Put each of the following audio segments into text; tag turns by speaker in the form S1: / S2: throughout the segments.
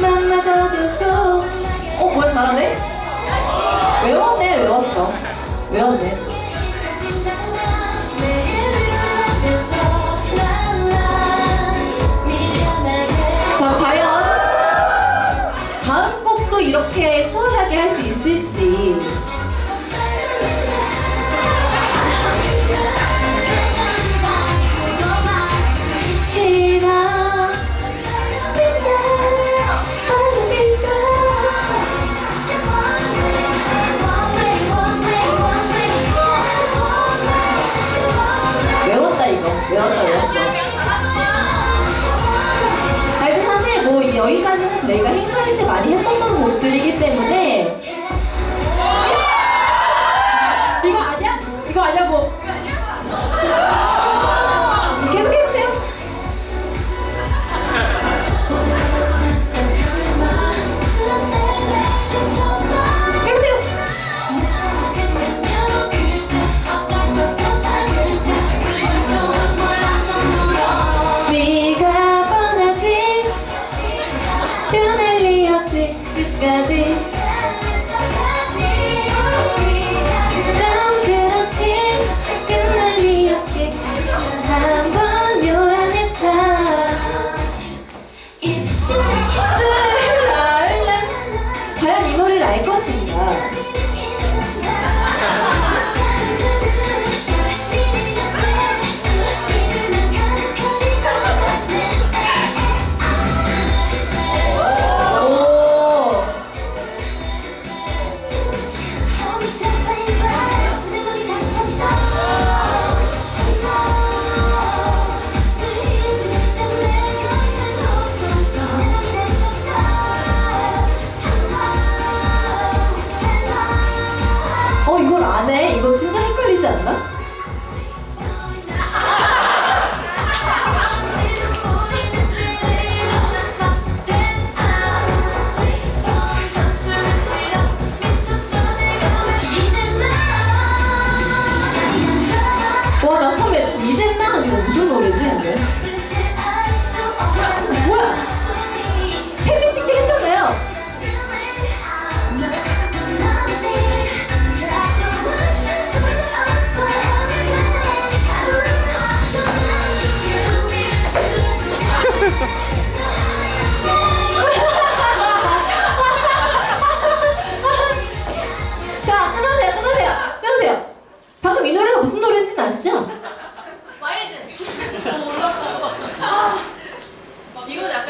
S1: 만나자겠어. 어 뭐야 잘하네? 외웠네 외웠어. 외웠네. 자 과연 다음 곡도 이렇게 수월하게 할 수 있을지.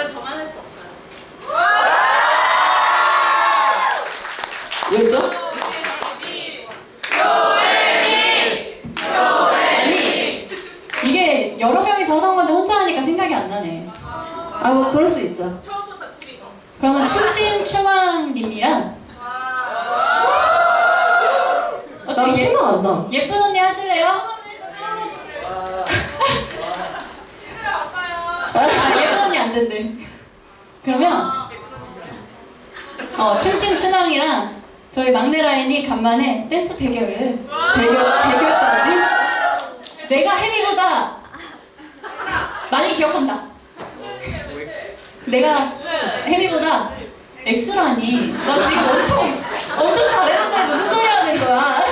S2: 약간 저만 할 수 없어요.
S1: 왜죠?
S3: 아니 이게 여러 명이서 하던 건데 혼자 하니까 생각이 안 나네.
S1: 아 뭐 그럴 수 있죠.
S2: 처음부터 둘이서.
S3: 그러면 춤신 추왕님이랑
S1: 나
S3: 어떻게 예,
S1: 생각 안 나.
S3: 예쁜 언니 하실래요? 아 예쁜 언니 안 된대. 그러면 어 춤신 춘왕이랑 저희 막내 라인이 간만에 댄스 대결을 대결 대결까지 내가 혜미보다 많이 기억한다. 내가 혜미보다 엑스라니 나 지금 엄청 엄청 잘했는데 무슨 소리 하는 거야?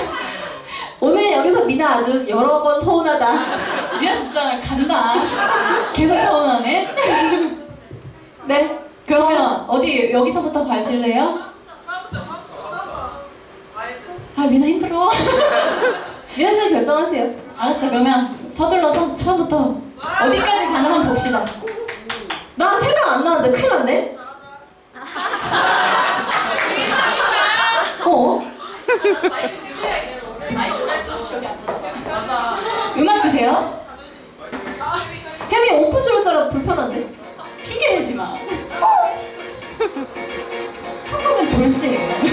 S1: 오늘 여기서 미나 아주 여러 번 서운하다.
S3: 미안 진짜 간다. 계속 서운하네.
S1: 네.
S3: 그러면 어디 여기서부터 가실래요? 아 미나 힘들어.
S1: 미나 씨 결정하세요.
S3: 알았어 그러면 서둘러서 처음부터 어디까지 가능한 봅시다.
S1: 나 생각 안 나는데 큰일 났네. 어?
S3: 음악 주세요.
S1: 따라 불편한데?
S3: 핑계 대지 마. 천국은 돌쇠예요.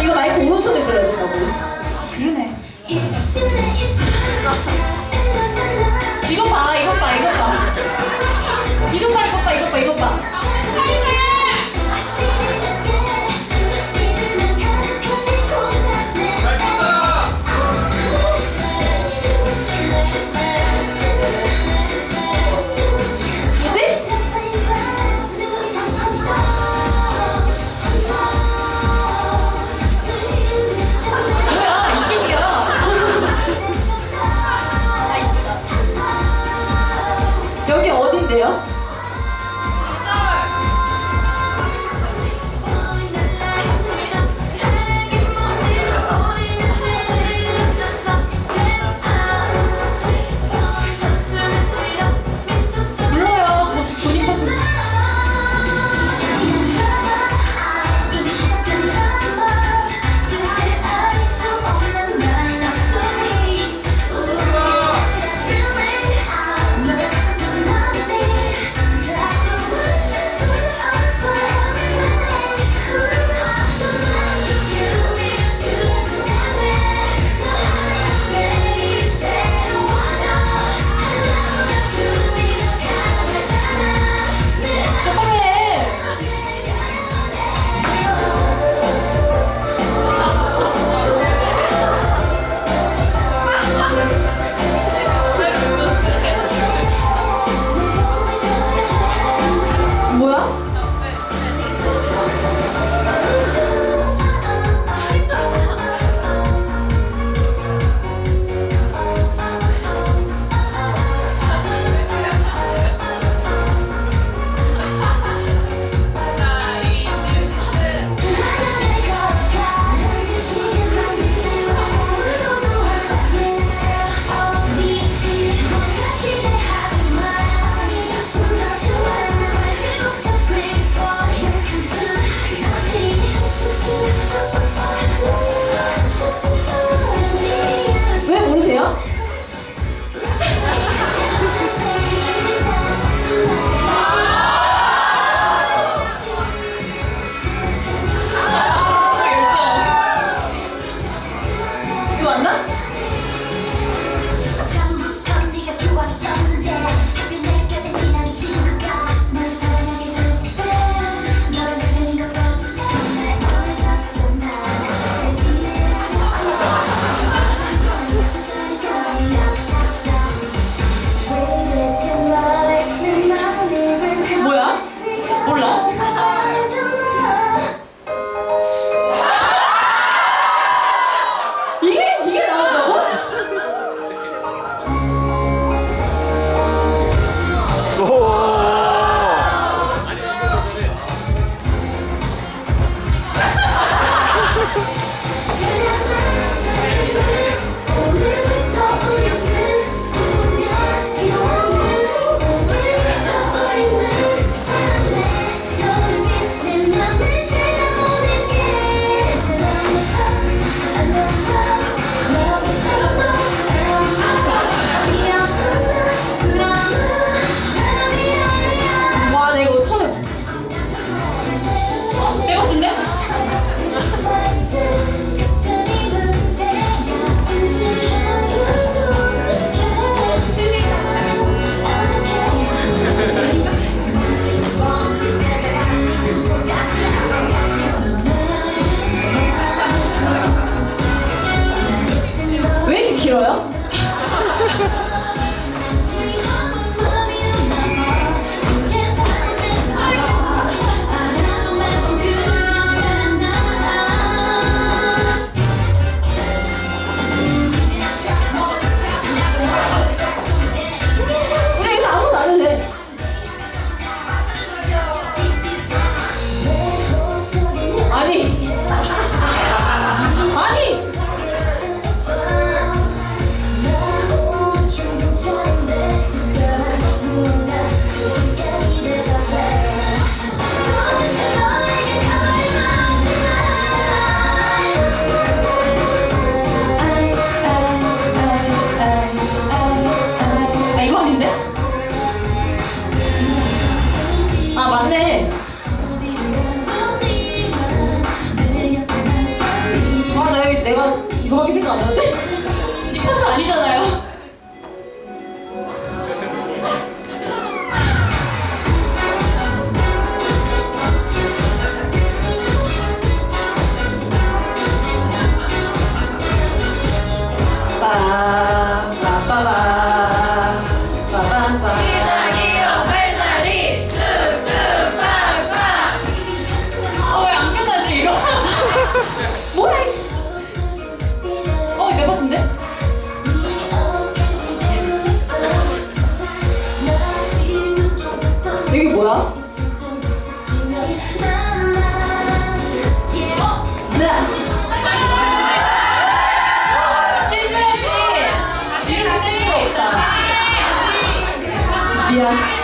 S4: 이거 마이크 오른손에 들어야 된다고. 그러네. 봐,
S1: 이거 봐, 이거 봐. 이것 봐 이것 봐 이것 봐 이것 봐. 길어요? 네 파트 아니잖아요. 아. 이게 뭐야? 찢어야지. 아, 뒤를 다 수가 없다. 미안.